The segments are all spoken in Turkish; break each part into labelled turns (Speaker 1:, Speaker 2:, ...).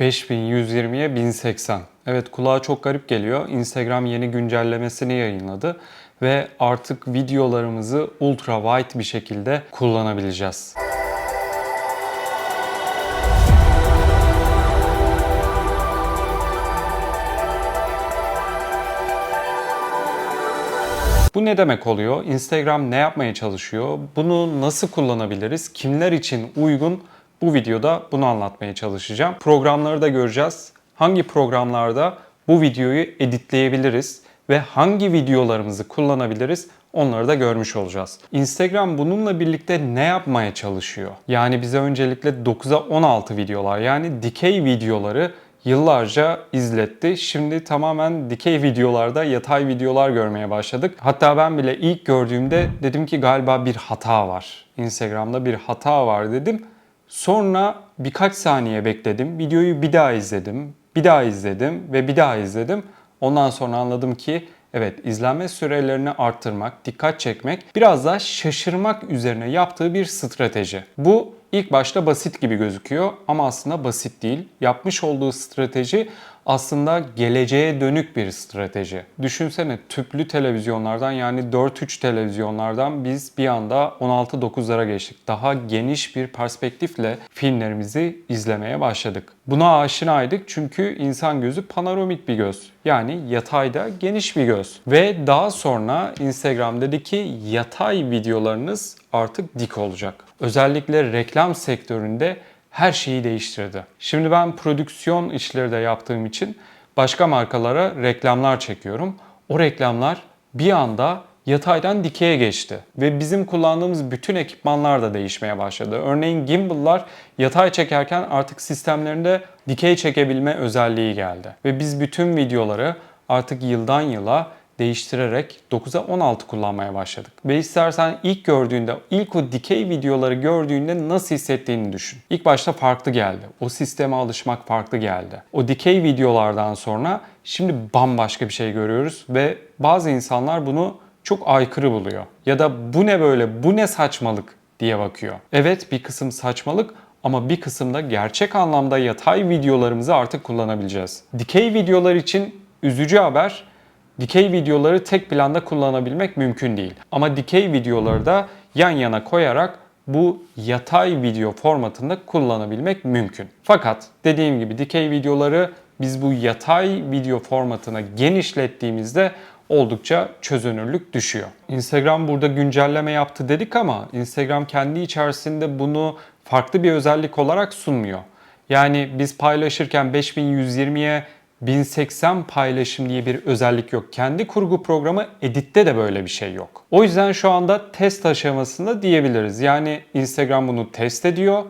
Speaker 1: 5120'ye 1080. Evet kulağa çok garip geliyor. Instagram yeni güncellemesini yayınladı ve artık videolarımızı ultra wide bir şekilde kullanabileceğiz. Bu ne demek oluyor? Instagram ne yapmaya çalışıyor? Bunu nasıl kullanabiliriz? Kimler için uygun? Bu videoda bunu anlatmaya çalışacağım. Programları da göreceğiz. Hangi programlarda bu videoyu editleyebiliriz ve hangi videolarımızı kullanabiliriz? Onları da görmüş olacağız. Instagram bununla birlikte ne yapmaya çalışıyor? Yani bize öncelikle 9'a 16 videolar yani dikey videoları yıllarca izletti. Şimdi tamamen dikey videolarda yatay videolar görmeye başladık. Hatta ben bile ilk gördüğümde dedim ki galiba bir hata var. Instagram'da bir hata var dedim. Sonra birkaç saniye bekledim. Videoyu bir daha izledim. Bir daha izledim ve bir daha izledim. Ondan sonra anladım ki evet izlenme sürelerini arttırmak, dikkat çekmek, biraz daha şaşırmak üzerine yaptığı bir strateji. Bu ilk başta basit gibi gözüküyor ama aslında basit değil. Yapmış olduğu strateji aslında geleceğe dönük bir strateji. Düşünsene tüplü televizyonlardan yani 4-3 televizyonlardan biz bir anda 16-9'lara geçtik. Daha geniş bir perspektifle filmlerimizi izlemeye başladık. Buna aşinaydık çünkü insan gözü panoramik bir göz. Yani yatayda geniş bir göz. Ve daha sonra Instagram dedi ki yatay videolarınız artık dik olacak. Özellikle reklam sektöründe her şeyi değiştirdi. Şimdi ben prodüksiyon işleri de yaptığım için başka markalara reklamlar çekiyorum. O reklamlar bir anda yataydan dikeye geçti ve bizim kullandığımız bütün ekipmanlar da değişmeye başladı. Örneğin gimbal'lar yatay çekerken artık sistemlerinde dikey çekebilme özelliği geldi ve biz bütün videoları artık yıldan yıla değiştirerek 9'a 16 kullanmaya başladık. Ve istersen ilk gördüğünde, ilk o dikey videoları gördüğünde nasıl hissettiğini düşün. İlk başta farklı geldi. O sisteme alışmak farklı geldi. O dikey videolardan sonra şimdi bambaşka bir şey görüyoruz ve bazı insanlar bunu çok aykırı buluyor. Ya da bu ne böyle, bu ne saçmalık diye bakıyor. Evet bir kısım saçmalık ama bir kısımda gerçek anlamda yatay videolarımızı artık kullanabileceğiz. Dikey videolar için üzücü haber Dikey videoları tek planda kullanabilmek mümkün değil. Ama dikey videoları da yan yana koyarak bu yatay video formatında kullanabilmek mümkün. Fakat dediğim gibi dikey videoları biz bu yatay video formatına genişlettiğimizde oldukça çözünürlük düşüyor. Instagram burada güncelleme yaptı dedik ama Instagram kendi içerisinde bunu farklı bir özellik olarak sunmuyor. Yani biz paylaşırken 5120'ye 1080 paylaşım diye bir özellik yok. Kendi kurgu programı Edit'te de böyle bir şey yok. O yüzden şu anda test aşamasında diyebiliriz. Yani Instagram bunu test ediyor,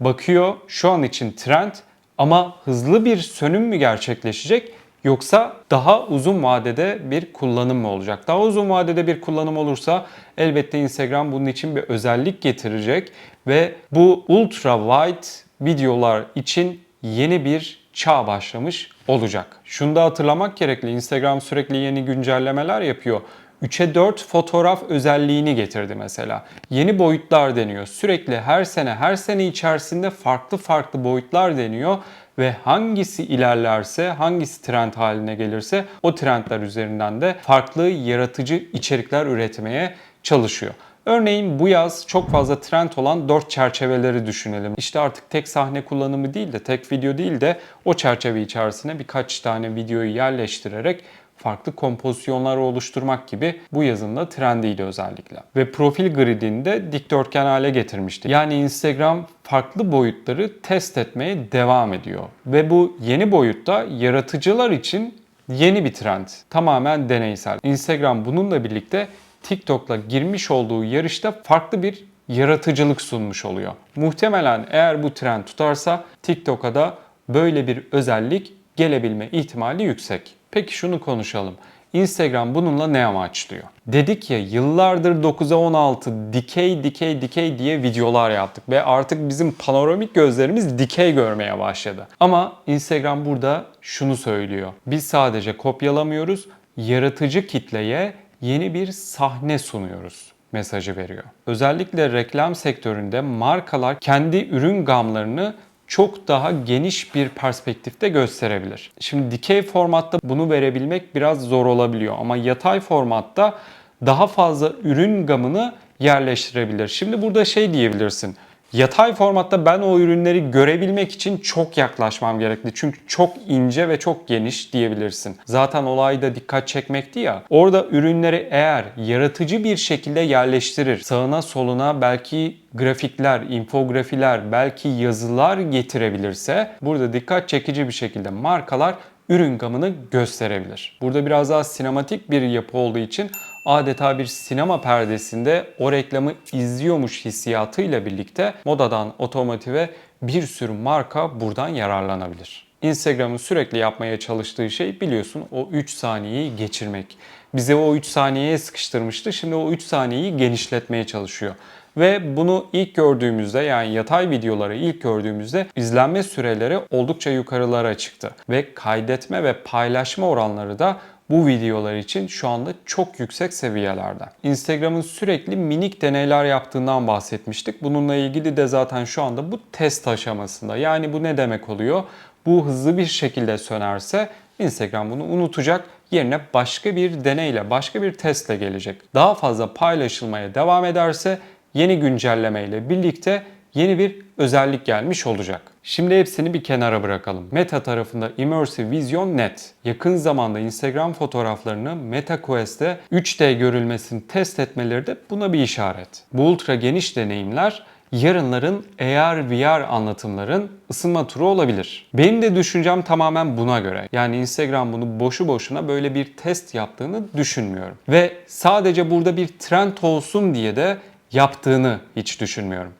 Speaker 1: bakıyor şu an için trend ama hızlı bir sönüm mü gerçekleşecek yoksa daha uzun vadede bir kullanım mı olacak? Daha uzun vadede bir kullanım olursa elbette Instagram bunun için bir özellik getirecek ve bu ultra wide videolar için yeni bir çağ başlamış olacak. Şunu da hatırlamak gerekli. Instagram sürekli yeni güncellemeler yapıyor. 3'e 4 fotoğraf özelliğini getirdi mesela. Yeni boyutlar deniyor. Sürekli her sene her sene içerisinde farklı farklı boyutlar deniyor ve hangisi ilerlerse, hangisi trend haline gelirse o trendler üzerinden de farklı yaratıcı içerikler üretmeye çalışıyor. Örneğin bu yaz çok fazla trend olan dört çerçeveleri düşünelim. İşte artık tek sahne kullanımı değil de tek video değil de o çerçeve içerisine birkaç tane videoyu yerleştirerek farklı kompozisyonlar oluşturmak gibi bu yazın da trendiydi özellikle. Ve profil gridini de dikdörtgen hale getirmişti. Yani Instagram farklı boyutları test etmeye devam ediyor. Ve bu yeni boyutta yaratıcılar için yeni bir trend. Tamamen deneysel. Instagram bununla birlikte TikTok'la girmiş olduğu yarışta farklı bir yaratıcılık sunmuş oluyor. Muhtemelen eğer bu trend tutarsa TikTok'a da böyle bir özellik gelebilme ihtimali yüksek. Peki şunu konuşalım. Instagram bununla ne amaçlıyor? Dedik ya yıllardır 9'a 16 dikey dikey dikey diye videolar yaptık ve artık bizim panoramik gözlerimiz dikey görmeye başladı. Ama Instagram burada şunu söylüyor. Biz sadece kopyalamıyoruz, yaratıcı kitleye yeni bir sahne sunuyoruz mesajı veriyor. Özellikle reklam sektöründe markalar kendi ürün gamlarını çok daha geniş bir perspektifte gösterebilir. Şimdi dikey formatta bunu verebilmek biraz zor olabiliyor ama yatay formatta daha fazla ürün gamını yerleştirebilir. Şimdi burada şey diyebilirsin. Yatay formatta ben o ürünleri görebilmek için çok yaklaşmam gerekli. Çünkü çok ince ve çok geniş diyebilirsin. Zaten olay da dikkat çekmekti ya. Orada ürünleri eğer yaratıcı bir şekilde yerleştirir, sağına soluna belki grafikler, infografiler, belki yazılar getirebilirse burada dikkat çekici bir şekilde markalar ürün gamını gösterebilir. Burada biraz daha sinematik bir yapı olduğu için adeta bir sinema perdesinde o reklamı izliyormuş hissiyatıyla birlikte modadan otomotive bir sürü marka buradan yararlanabilir. Instagram'ın sürekli yapmaya çalıştığı şey biliyorsun o 3 saniyeyi geçirmek. Bize o 3 saniyeye sıkıştırmıştı. Şimdi o 3 saniyeyi genişletmeye çalışıyor. Ve bunu ilk gördüğümüzde yani yatay videoları ilk gördüğümüzde izlenme süreleri oldukça yukarılara çıktı. Ve kaydetme ve paylaşma oranları da bu videolar için şu anda çok yüksek seviyelerde. Instagram'ın sürekli minik deneyler yaptığından bahsetmiştik. Bununla ilgili de zaten şu anda bu test aşamasında. Yani bu ne demek oluyor? Bu hızlı bir şekilde sönerse Instagram bunu unutacak. Yerine başka bir deneyle, başka bir testle gelecek. Daha fazla paylaşılmaya devam ederse yeni güncelleme ile birlikte yeni bir özellik gelmiş olacak. Şimdi hepsini bir kenara bırakalım. Meta tarafında Immersive Vision Net. Yakın zamanda Instagram fotoğraflarını Meta Quest'te 3D görülmesini test etmeleri de buna bir işaret. Bu ultra geniş deneyimler yarınların AR VR anlatımların ısınma turu olabilir. Benim de düşüncem tamamen buna göre. Yani Instagram bunu boşu boşuna böyle bir test yaptığını düşünmüyorum. Ve sadece burada bir trend olsun diye de yaptığını hiç düşünmüyorum.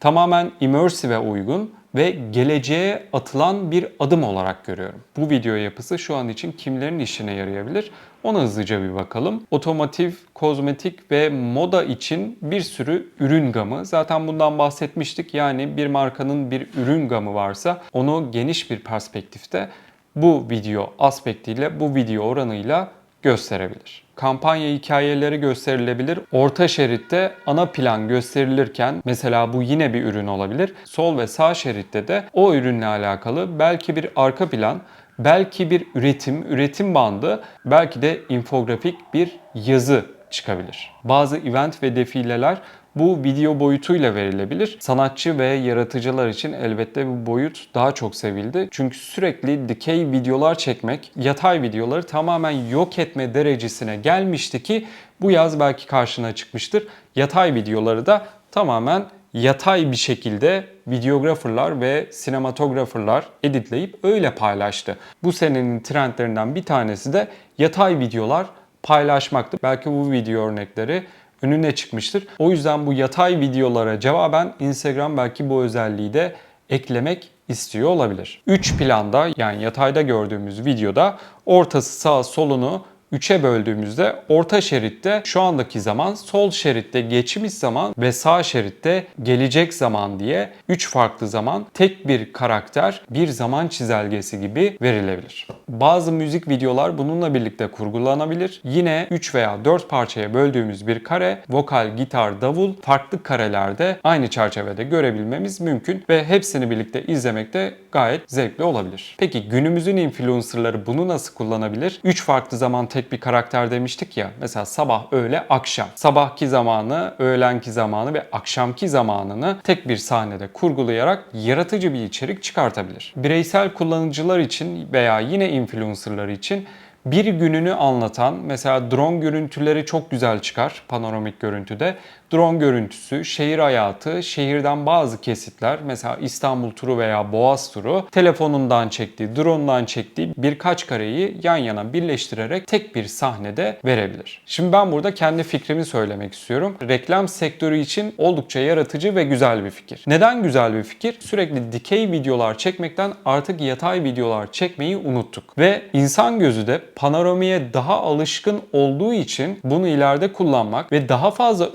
Speaker 1: Tamamen immersive'e uygun ve geleceğe atılan bir adım olarak görüyorum. Bu video yapısı şu an için kimlerin işine yarayabilir? Ona hızlıca bir bakalım. Otomotiv, kozmetik ve moda için bir sürü ürün gamı. Zaten bundan bahsetmiştik. Yani bir markanın bir ürün gamı varsa onu geniş bir perspektifte bu video aspektiyle, bu video oranıyla gösterebilir. Kampanya hikayeleri gösterilebilir. Orta şeritte ana plan gösterilirken mesela bu yine bir ürün olabilir. Sol ve sağ şeritte de o ürünle alakalı belki bir arka plan, belki bir üretim, üretim bandı, belki de infografik bir yazı çıkabilir. Bazı event ve defileler bu video boyutuyla verilebilir. Sanatçı ve yaratıcılar için elbette bu boyut daha çok sevildi. Çünkü sürekli dikey videolar çekmek, yatay videoları tamamen yok etme derecesine gelmişti ki bu yaz belki karşına çıkmıştır. Yatay videoları da tamamen yatay bir şekilde videographerlar ve sinematograferlar editleyip öyle paylaştı. Bu senenin trendlerinden bir tanesi de yatay videolar paylaşmaktı. Belki bu video örnekleri önüne çıkmıştır. O yüzden bu yatay videolara cevaben Instagram belki bu özelliği de eklemek istiyor olabilir. 3 planda yani yatayda gördüğümüz videoda ortası sağ solunu 3'e böldüğümüzde orta şeritte şu andaki zaman, sol şeritte geçmiş zaman ve sağ şeritte gelecek zaman diye 3 farklı zaman tek bir karakter bir zaman çizelgesi gibi verilebilir. Bazı müzik videolar bununla birlikte kurgulanabilir. Yine 3 veya 4 parçaya böldüğümüz bir kare, vokal, gitar, davul farklı karelerde aynı çerçevede görebilmemiz mümkün ve hepsini birlikte izlemek de gayet zevkli olabilir. Peki günümüzün influencerları bunu nasıl kullanabilir? 3 farklı zaman tek bir karakter demiştik ya. Mesela sabah, öğle, akşam. Sabahki zamanı, öğlenki zamanı ve akşamki zamanını tek bir sahnede kurgulayarak yaratıcı bir içerik çıkartabilir. Bireysel kullanıcılar için veya yine influencerlar için bir gününü anlatan mesela drone görüntüleri çok güzel çıkar panoramik görüntüde. Drone görüntüsü, şehir hayatı, şehirden bazı kesitler mesela İstanbul turu veya Boğaz turu telefonundan çektiği, drone'dan çektiği birkaç kareyi yan yana birleştirerek tek bir sahnede verebilir. Şimdi ben burada kendi fikrimi söylemek istiyorum. Reklam sektörü için oldukça yaratıcı ve güzel bir fikir. Neden güzel bir fikir? Sürekli dikey videolar çekmekten artık yatay videolar çekmeyi unuttuk. Ve insan gözü de panoramiye daha alışkın olduğu için bunu ileride kullanmak ve daha fazla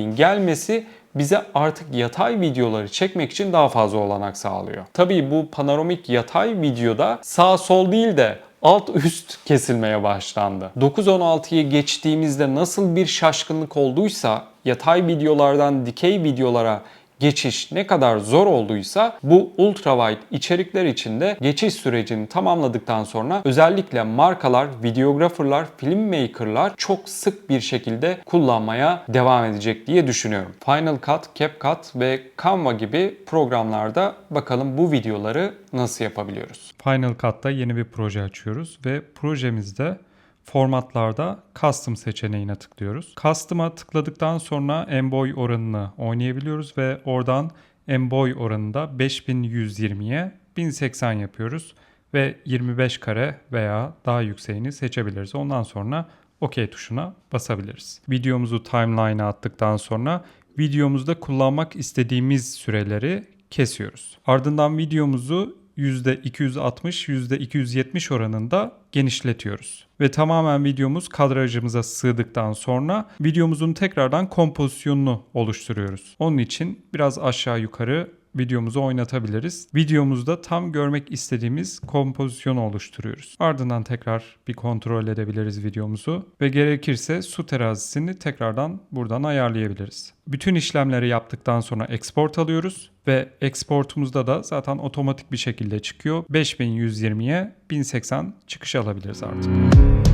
Speaker 1: özelliğin gelmesi bize artık yatay videoları çekmek için daha fazla olanak sağlıyor. Tabii bu panoramik yatay videoda sağ sol değil de alt üst kesilmeye başlandı. 9-16'yı geçtiğimizde nasıl bir şaşkınlık olduysa yatay videolardan dikey videolara geçiş ne kadar zor olduysa bu ultrawide içerikler içinde geçiş sürecini tamamladıktan sonra özellikle markalar, videographerlar, filmmakerlar çok sık bir şekilde kullanmaya devam edecek diye düşünüyorum. Final Cut, CapCut ve Canva gibi programlarda bakalım bu videoları nasıl yapabiliyoruz.
Speaker 2: Final Cut'ta yeni bir proje açıyoruz ve projemizde formatlarda custom seçeneğine tıklıyoruz. Custom'a tıkladıktan sonra emboy oranını oynayabiliyoruz ve oradan emboy oranında 5120'ye 1080 yapıyoruz ve 25 kare veya daha yükseğini seçebiliriz. Ondan sonra OK tuşuna basabiliriz. Videomuzu timeline'a attıktan sonra videomuzda kullanmak istediğimiz süreleri kesiyoruz. Ardından videomuzu %260, %270 oranında genişletiyoruz. Ve tamamen videomuz kadrajımıza sığdıktan sonra videomuzun tekrardan kompozisyonunu oluşturuyoruz. Onun için biraz aşağı yukarı videomuzu oynatabiliriz. Videomuzda tam görmek istediğimiz kompozisyonu oluşturuyoruz. Ardından tekrar bir kontrol edebiliriz videomuzu ve gerekirse su terazisini tekrardan buradan ayarlayabiliriz. Bütün işlemleri yaptıktan sonra export alıyoruz ve exportumuzda da zaten otomatik bir şekilde çıkıyor. 5120'ye 1080 çıkış alabiliriz artık.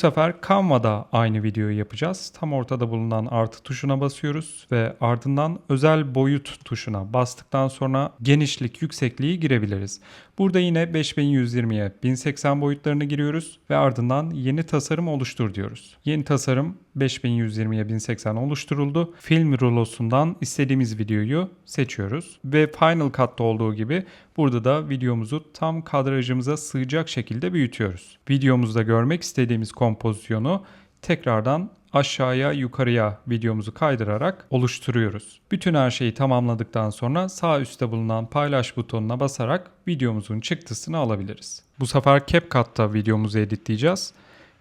Speaker 2: Sefer Canva'da aynı videoyu yapacağız. Tam ortada bulunan artı tuşuna basıyoruz ve ardından özel boyut tuşuna bastıktan sonra genişlik, yüksekliği girebiliriz. Burada yine 5120'ye 1080 boyutlarını giriyoruz ve ardından yeni tasarım oluştur diyoruz. Yeni tasarım 5120'ye 1080 oluşturuldu. Film rulosundan istediğimiz videoyu seçiyoruz ve Final Cut'ta olduğu gibi burada da videomuzu tam kadrajımıza sığacak şekilde büyütüyoruz. Videomuzda görmek istediğimiz kompozisyonu tekrardan aşağıya yukarıya videomuzu kaydırarak oluşturuyoruz. Bütün her şeyi tamamladıktan sonra sağ üstte bulunan paylaş butonuna basarak videomuzun çıktısını alabiliriz. Bu sefer CapCut'ta videomuzu editleyeceğiz.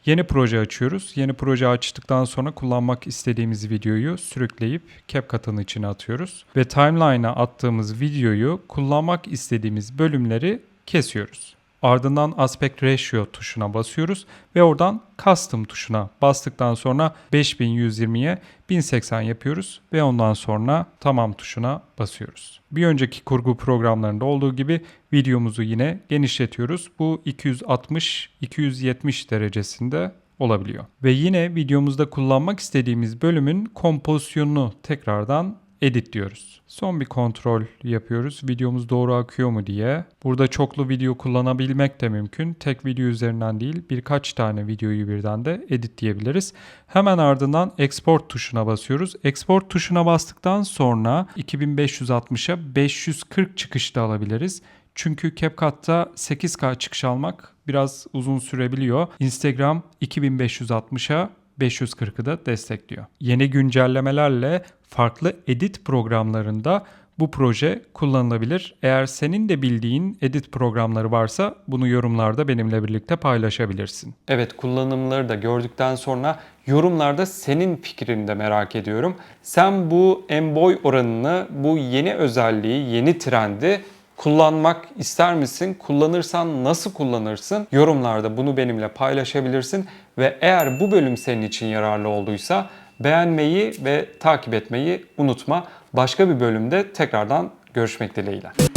Speaker 2: Yeni proje açıyoruz. Yeni proje açtıktan sonra kullanmak istediğimiz videoyu sürükleyip CapCut'ın içine atıyoruz. Ve timeline'a attığımız videoyu kullanmak istediğimiz bölümleri kesiyoruz. Ardından aspect ratio tuşuna basıyoruz ve oradan custom tuşuna bastıktan sonra 5120'ye 1080 yapıyoruz ve ondan sonra tamam tuşuna basıyoruz. Bir önceki kurgu programlarında olduğu gibi videomuzu yine genişletiyoruz. Bu 260-270 derecesinde olabiliyor. Ve yine videomuzda kullanmak istediğimiz bölümün kompozisyonunu tekrardan edit diyoruz. Son bir kontrol yapıyoruz. Videomuz doğru akıyor mu diye. Burada çoklu video kullanabilmek de mümkün. Tek video üzerinden değil birkaç tane videoyu birden de editleyebiliriz. Hemen ardından export tuşuna basıyoruz. Export tuşuna bastıktan sonra 2560'a 540 çıkışta alabiliriz. Çünkü CapCut'ta 8K çıkış almak biraz uzun sürebiliyor. Instagram 2560'a 540'ı da destekliyor. Yeni güncellemelerle farklı edit programlarında bu proje kullanılabilir. Eğer senin de bildiğin edit programları varsa bunu yorumlarda benimle birlikte paylaşabilirsin.
Speaker 1: Evet kullanımları da gördükten sonra yorumlarda senin fikrini de merak ediyorum. Sen bu emboy oranını, bu yeni özelliği, yeni trendi kullanmak ister misin? Kullanırsan nasıl kullanırsın? Yorumlarda bunu benimle paylaşabilirsin ve eğer bu bölüm senin için yararlı olduysa beğenmeyi ve takip etmeyi unutma. Başka bir bölümde tekrardan görüşmek dileğiyle.